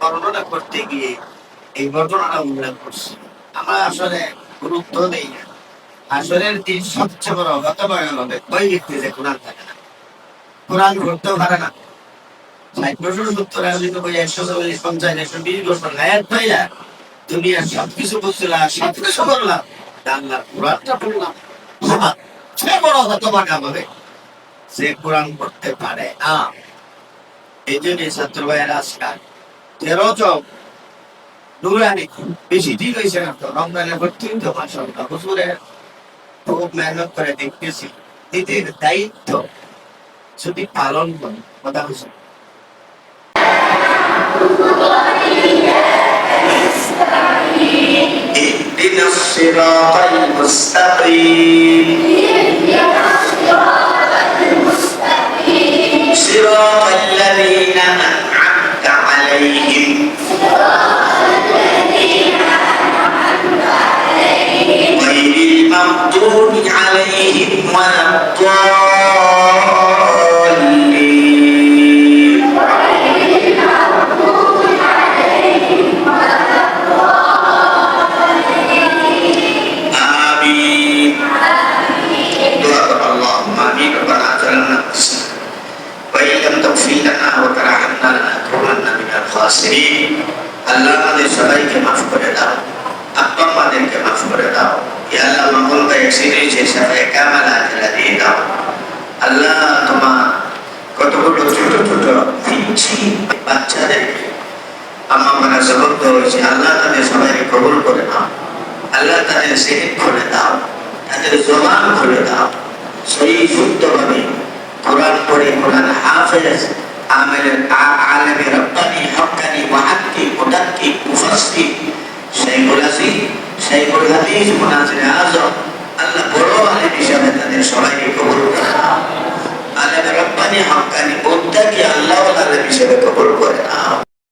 বর্ণনা করতে গিয়ে এই উল্লেখ আমরা আসলে গুরুত্ব দেই না। আসলের দিন সবচেয়ে বড় হবে যে কোরআন থাকে না। কোরআন ধরতেও পারে না। ষাট বছর, সত্তর আয়োজিত একশো চল্লিশ, পঞ্চাশ, একশো বিশ বছর দুনিয়ার সবকিছু বুঝছিলাম সবকিছু করলাম কোরআনটা পড়লাম সে হবে। সে কোরআন পড়তে পারে না। এই জন্য ছাত্র ভাইয়ের আজকাল তেরো চক নুরানি বেশি ঠিক হয়েছে না তো রমজানের পর তিন তো মাস হুজুরে খুব মেহনত করে দেখতেছি নিজের দায়িত্ব যদি পালন করে কথা হুজুর اهدنا الصراط المستقيم صراط الذين أنعمت عليهم غير المغضوب عليهم ولا الضالين মুশরিক আল্লাহ আমাদের সবাইকে মাফ করে দাও, আব্বা মাফ করে দাও। ইয়া আল্লাহ মঙ্গলকে এক্সিডেন্ট হিসাবে কামাল আজরা দিয়ে দাও। আল্লাহ, তোমার কতগুলো ছোট ছোট, পিচ্ছি বাচ্চাদেরকে আম্মা মারা জবদ্ধ হয়েছে আল্লাহ তাদের সবাইকে কবুল করে দাও আল্লাহ তাদের সেহেদ খুলে দাও, তাদের জবান খুলে দাও। সেই শুদ্ধভাবে কোরআন পড়ে কোরআন হাফেজ আমেলের ওয়াহাক্কি মুদাক্কি মুফাসসির শাইখুল আসিফ শাইখুল হাদিস মুনাজির আল্লাহ বড় আলেম হিসাবে তাদের সবাইকে কবুল করে। নাও আলেমে রব্বানি হক্কানি মুদাক্কি আল্লাহ আলেম হিসাবে কবুল করে? নাও